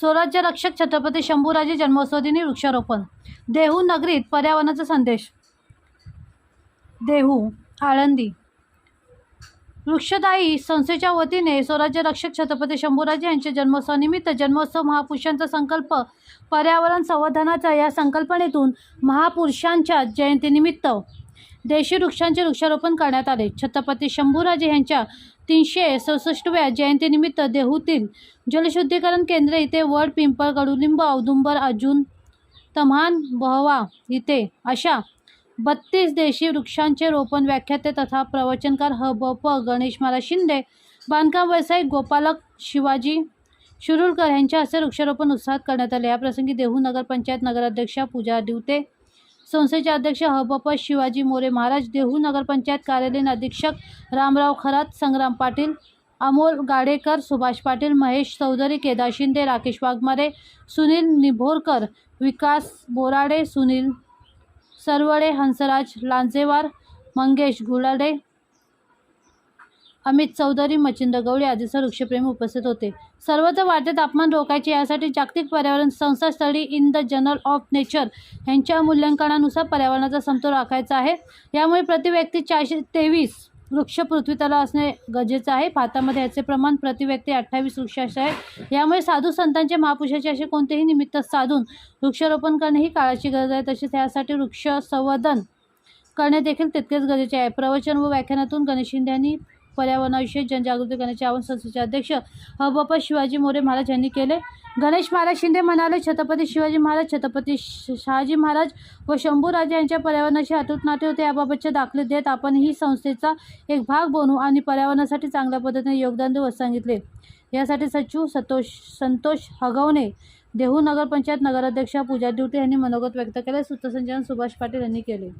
स्वराज्य रक्षक छत्रपती शंभूराजे जन्मोत्सव दिनी वृक्षारोपण. देहू नगरीत पर्यावरणाचा संदेश. देहू आळंदी. वृक्षदायी संस्थेच्या वतीने स्वराज्य रक्षक छत्रपती शंभूराजे यांच्या जन्मोत्सवानिमित्त जन्मोत्सव महापुरुषांचा संकल्प पर्यावरण संवर्धनाचा या संकल्पनेतून महापुरुषांच्या जयंतीनिमित्त देशी वृक्षांचे वृक्षारोपण करण्यात आले. छत्रपती शंभूराजे यांच्या तीनशे सदुसष्टव्या जयंतीनिमित्त देहूतील जलशुद्धीकरण केंद्र इथे वड पिंपळ कडुलिंब औदुंबर अजून तम्हान बहवा इथे अशा बत्तीस देशी वृक्षांचे रोपण व्याख्याते तथा प्रवचनकार ह. ब. प. गणेश महाराज शिंदे बांधकाम व्यावसायिक गोपालक शिवाजी शिरूरकर यांच्या हस्ते वृक्षारोपण उत्साहात करण्यात आले. याप्रसंगी देहू नगरपंचायत नगराध्यक्षा पूजा दिवते. संस्थेचे अध्यक्ष हबप शिवाजी मोरे महाराज देहू नगरपंचायत कार्यालयीन अधीक्षक रामराव खरात संग्राम पाटील अमोल गाडेकर सुभाष पाटील महेश चौधरी केदार शिंदे राकेश वाघमारे सुनील निभोरकर विकास बोराडे सुनील सरवडे हंसराज लांजेवार मंगेश गुलाडे अमित चौधरी मच्छिंद्र गवळी आदी वृक्षप्रेमी उपस्थित होते. सर्वत्र वाढते तापमान रोखायचे यासाठी जागतिक पर्यावरण संस्था study in the journal of nature यांच्या मूल्यांकनानुसार पर्यावरणाचा समतोल राखायचा आहे. यामुळे प्रतिव्यक्ती चारशे तेवीस वृक्ष पृथ्वीतला असणे गरजेचं आहे. भारतामध्ये याचे प्रमाण प्रतिव्यक्ती अठ्ठावीस वृक्ष असे आहे. यामुळे साधू संतांचे महापुरुषाचे असे कोणतेही निमित्त साधून वृक्षारोपण करणे ही काळाची गरज आहे. तसेच यासाठी वृक्ष संवर्धन करणे देखील तितकेच गरजेचे आहे. प्रवचन व व्याख्यानातून गणेश शिंदे यांनी पर्यावरणाविषयी जनजागृती करण्याचे आवाहन संस्थेचे अध्यक्ष हबप शिवाजी मोरे महाराज यांनी केले. गणेश महाराज शिंदे म्हणाले छत्रपती शिवाजी महाराज छत्रपती शहाजी महाराज व शंभूराजे यांच्या पर्यावरणाशी अतूट नाते होते याबाबतचे दाखले देत आपण ही संस्थेचा एक भाग बनू आणि पर्यावरणासाठी चांगल्या पद्धतीने योगदान देऊ असं सांगितले. यासाठी सचिव संतोष संतोष हगवणे देहू नगरपंचायत नगराध्यक्षा पूजा दिवटे यांनी मनोगत व्यक्त केले. सूत्रसंचालन सुभाष पाटील यांनी केले.